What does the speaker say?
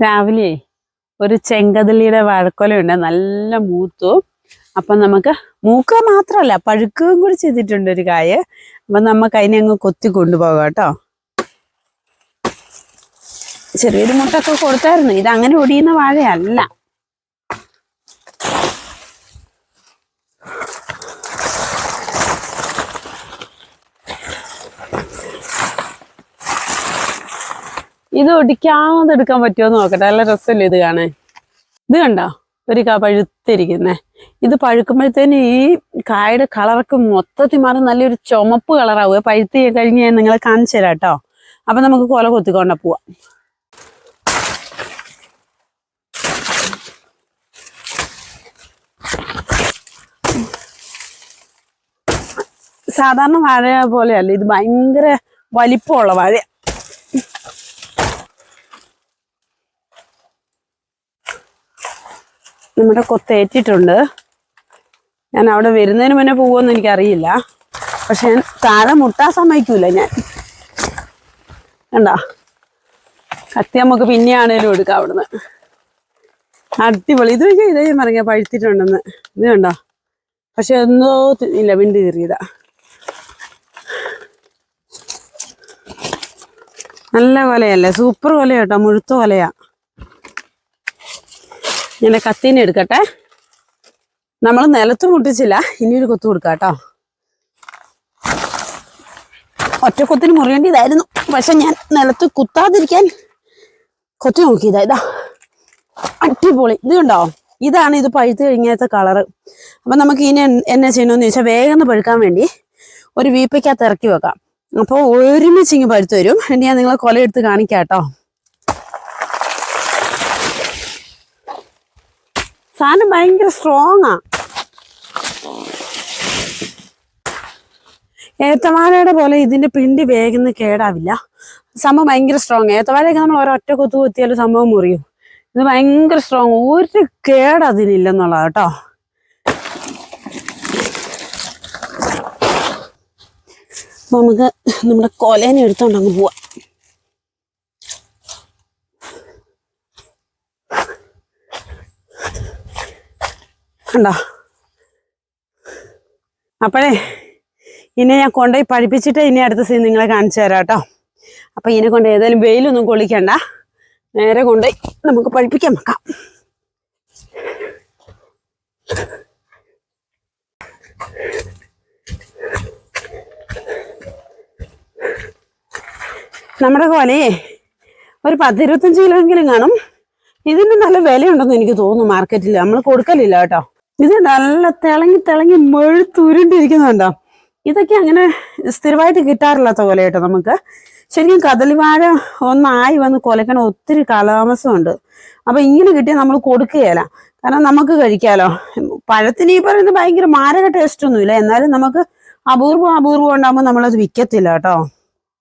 രാവിലെ ഒരു ചെങ്കതിലിയുടെ വഴക്കൊലയുണ്ട് നല്ല മൂത്തു. അപ്പം നമുക്ക് മൂക്ക മാത്രമല്ല പഴുക്കുകയും കൂടി ചെയ്തിട്ടുണ്ട് ഒരു കായ്. അപ്പം നമുക്ക് അതിനെ അങ്ങ് കൊത്തി കൊണ്ടുപോകാം കേട്ടോ. ചെറിയൊരു മുട്ടൊക്കെ കൊടുത്തായിരുന്നു. ഇത് അങ്ങനെ ഒടിയുന്ന വാഴയല്ല. ഇത് ഒടിക്കാതെ എടുക്കാൻ പറ്റുമോ എന്ന് നോക്കട്ടെ. നല്ല രസമല്ലേ ഇത് കാണേ ഇത് കണ്ടോ? ഒരു പഴുത്തിരിക്കുന്നേ. ഇത് പഴുക്കുമ്പോഴത്തേന് ഈ കായയുടെ കളറൊക്കെ മൊത്തത്തിൽ മാറി നല്ലൊരു ചുമപ്പ് കളറാവുക പഴുത്ത് കഴിഞ്ഞ് ഞാൻ നിങ്ങളെ കാണിച്ചു തരാം കേട്ടോ. അപ്പൊ നമുക്ക് കൊല കൊത്തിക്കൊണ്ട പോവാം. സാധാരണ വാഴ പോലെയല്ല. ഇത് ഭയങ്കര വലിപ്പമുള്ള വാഴ നമ്മുടെ കൊത്തേറ്റിട്ടുണ്ട് ഞാൻ അവിടെ വരുന്നതിന് മുന്നേ പോകുമെന്ന് എനിക്കറിയില്ല. പക്ഷെ ഞാൻ താഴെ മുട്ടാൻ സമ്മതിക്കൂല ഞാൻ. കണ്ട? കത്തി നമുക്ക് പിന്നെയാണേലും എടുക്കാം അവിടുന്ന്. അടിപൊളി. ഇത് വെച്ചാൽ ഇതേ പറഞ്ഞ പഴുത്തിട്ടുണ്ടെന്ന്. ഇത് കണ്ടോ? പക്ഷെ എന്തോ ഇല്ല വിണ്ട് കീറിയതാ. നല്ല കൊലയല്ലേ? സൂപ്പർ കൊലയാട്ടോ. മുഴുത്ത കൊലയാ. ഇങ്ങനെ കത്തീനെ എടുക്കട്ടെ. നമ്മൾ നിലത്ത് മുട്ടിച്ചില്ല ഇനി ഒരു കൊത്തു കൊടുക്കാം കേട്ടോ. ഒറ്റ കൊത്തിന് മുറിയേണ്ടതായിരുന്നു പക്ഷെ ഞാൻ നിലത്ത് കുത്താതിരിക്കാൻ കൊത്തി നോക്കിയതാ. ഇതാ. അടിപൊളി. ഇത് കണ്ടോ? ഇതാണ് ഇത് പഴുത്ത് കഴിഞ്ഞാത്ത കളറ്. അപ്പം നമുക്ക് ഇനി എന്നാ ചെയ്യണമെന്ന് ചോദിച്ചാൽ വേഗം പഴുക്കാൻ വേണ്ടി ഒരു വീപ്പയ്ക്കകത്ത് ഇറക്കി വെക്കാം. അപ്പോൾ ഒരുമിച്ച് ഇങ്ങ് പഴുത്ത് വരും. ഇനി ഞാൻ നിങ്ങളെ കൊല എടുത്ത് കാണിക്കാം കേട്ടോ. സാധനം ഭയങ്കര സ്ട്രോങ് ആ. ഏത്തവാഴയുടെ പോലെ ഇതിന്റെ പിണ്ടി വേഗം കേടാവില്ല. സംഭവം ഭയങ്കര സ്ട്രോങ് ഏത്തവാഴയൊക്കെ നമ്മൾ ഒരൊറ്റ കൊത്തു കൊത്തിയാലും സംഭവം മുറിയും. ഇത് ഭയങ്കര സ്ട്രോങ് ഒരു കേട് അതിനില്ലെന്നുള്ളതാ കേട്ടോ. നമുക്ക് നമ്മുടെ കൊലേനെ എടുത്തോണ്ട് അങ്ങ് പോവാം. കണ്ടോ അപ്പോഴേ ഇനി ഞാൻ കൊണ്ടുപോയി പഠിപ്പിച്ചിട്ട് ഇനി അടുത്ത സീൻ നിങ്ങളെ കാണിച്ചു തരാം കേട്ടോ. അപ്പം ഇതിനെ കൊണ്ട് ഏതായാലും വെയിലൊന്നും കൊള്ളിക്കണ്ട. നേരെ കൊണ്ടുപോയി നമുക്ക് പഠിപ്പിക്കാൻ നോക്കാം നമ്മുടെ കോലയെ ഒരു പത്തിരുപത്തഞ്ച് കിലോ എങ്കിലും കാണും. ഇതിന് നല്ല വിലയുണ്ടെന്ന് എനിക്ക് തോന്നുന്നു മാർക്കറ്റിൽ നമ്മൾ കൊടുക്കലില്ല കേട്ടോ. ഇത് നല്ല തിളങ്ങി തിളങ്ങി മെഴുത്തുരുണ്ടിരിക്കുന്നുണ്ടോ ഇതൊക്കെ അങ്ങനെ സ്ഥിരമായിട്ട് കിട്ടാറില്ലാത്ത പോലെ കേട്ടോ നമുക്ക്. ശരിക്കും കദളിവാഴ ഒന്നായി വന്ന് കൊലക്കണ ഒത്തിരി കാലതാമസമുണ്ട്. അപ്പൊ ഇങ്ങനെ കിട്ടിയാൽ നമ്മൾ കൊടുക്കുകയില്ല. കാരണം നമുക്ക് കഴിക്കാലോ. പഴത്തിന് ഈ പറയുന്നത് ഭയങ്കര മാരക ടേസ്റ്റ് ഒന്നുമില്ല. എന്നാലും നമുക്ക് അപൂർവം അപൂർവം ഉണ്ടാകുമ്പോൾ നമ്മളത് വിൽക്കത്തില്ല കേട്ടോ.